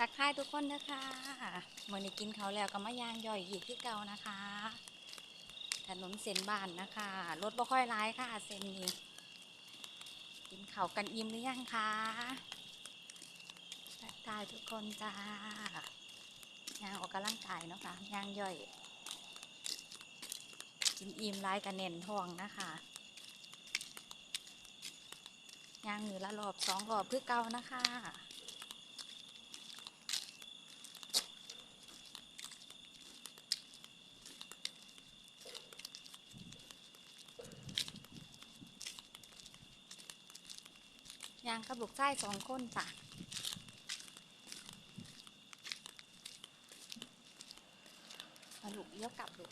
ทักทายทุกคนนะคะเมื่อนี้กินเขาแล้วก็มายางย่อยอีกที่เก่านะคะ ถนนเส้นบ้านนะคะรถบ่ค่อยร้ายค่ะเส้นนี้ กินเขากันอิ่มหรือยังคะทักทายทุกคนจ้ายางออกกำลังกายเนาะค่ะยางย่อย กินอิ่มร้ายกันเน่นท้องนะคะยางมือละรอบสองรอบเพื่อเก่านะคะางกับลูกไส้สองคนจ้ะมาลูกเลี้ยวกลับลูก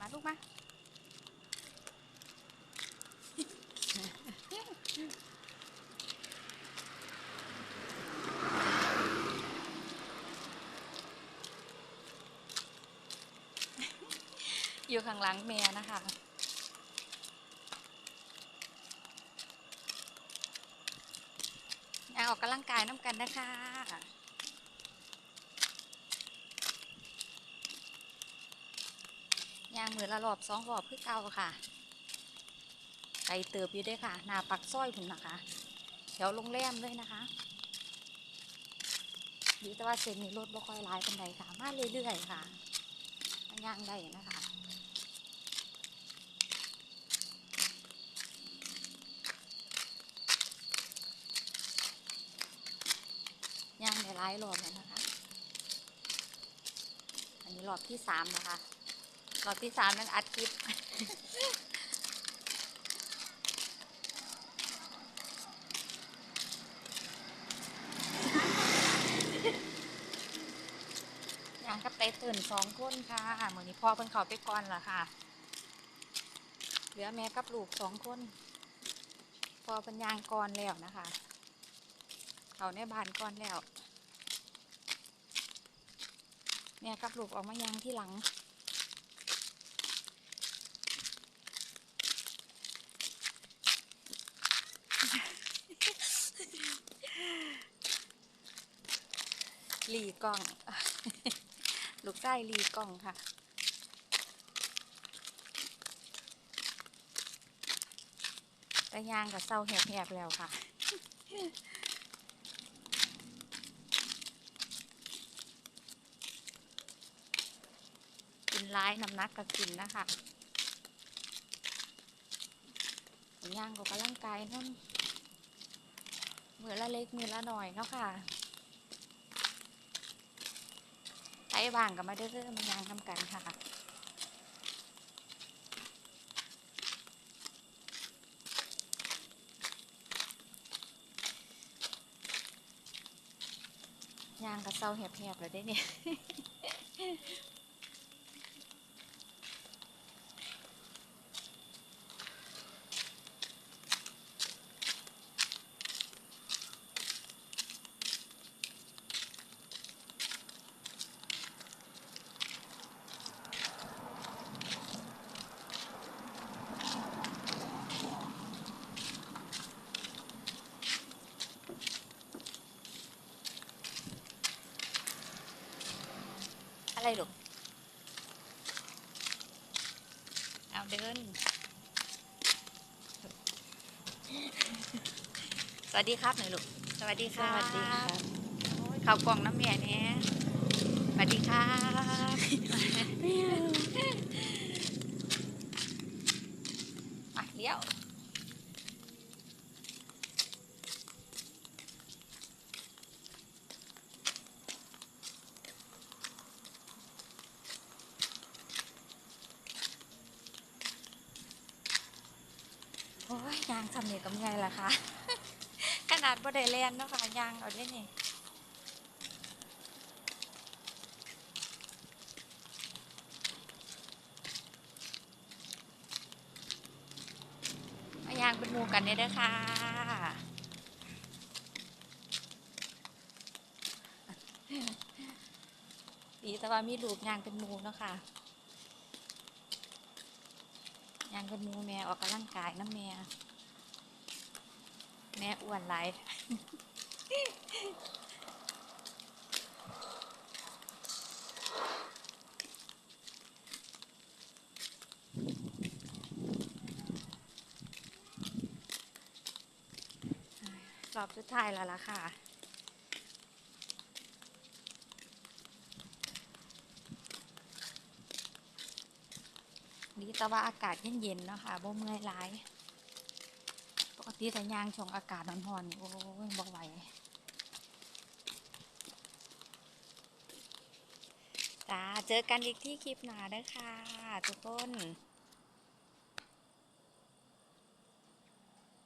มาลูกมาอยู่ข้างหลังเมียนะคะ อยาลังกายน้ำกันนะคะยางมือละรอบสองรอบคือเก่าค่ะไกลเติบอยู่ด้วยค่ะ หน้าปักซ้อยผุนนะคะแถวโรงแรมเลยนะคะดีแต่ว่าเส้นนี้รถบ่ค่อยร้ายเป็นใดค่ะ มาเรื่อยๆค่ะมาย่างได้นะคะายรอบแล้วนะคะ อันนี้รอบที่สามนะคะ รอบที่สามนั่นอัดคลิปย่างกับไตตื่นสองคนค่ะเหมือนนี้พ่อเพิ่นเขาไปก่อนล่ะค่ะ เหลือแม่กับลูกสองคน พอเป็นยางก่อนแล้วนะคะ เขาในบ้านก่อนแล้ว แม่ยกับลูกออกมายังที่หลัง หลีกล้อง ลูกไส้หลีกล้องค่ะแต่ยางกับเศร้าแหบๆแล้วค่ะ ร้ายน้ำหนักก็กินนะคะย่างก็กำลังกายนั่นมือละเล็กมือละหน่อยเนาะค่ะไอ้บางกับมาเด้อมาย่างทำกันค่ะย่างกับเศร้าแหบๆเลยได้เนี่ย อะไรลูก เอาเดิน สวัสดีครับหน่อยลูก สวัสดีครับ สวัสดีครับโอ้ยข่าวกล่องน้ำเมียเนี่ยสวัสดีครับมาเลี้ยว โอ้ ยางสำเนียกับไงล่ะคะ ขนาดบ่ได้แลนเนาะค่ะยางเอาได้นี่มยางเป็นหมูกันเนี่ยเด้อค่ะดีแต่ว่ามีลูกยางเป็นหมูเนาะค่ะยางเป็นหมูแม่ออกกำลังกายนะแม่ แม่อ้วนไรรอบสุดท้ายแล้วล่ะค่ะดีแต่ว่าอากาศเย็นๆเนาะค่ะบ่เมื่อยร้ ปกติแต่ยางช่วงอากาศร้อนๆนี่โอ้ยบ่ไหวจ้าเจอกันอีกที่คลิปหน้านะคะทุกคน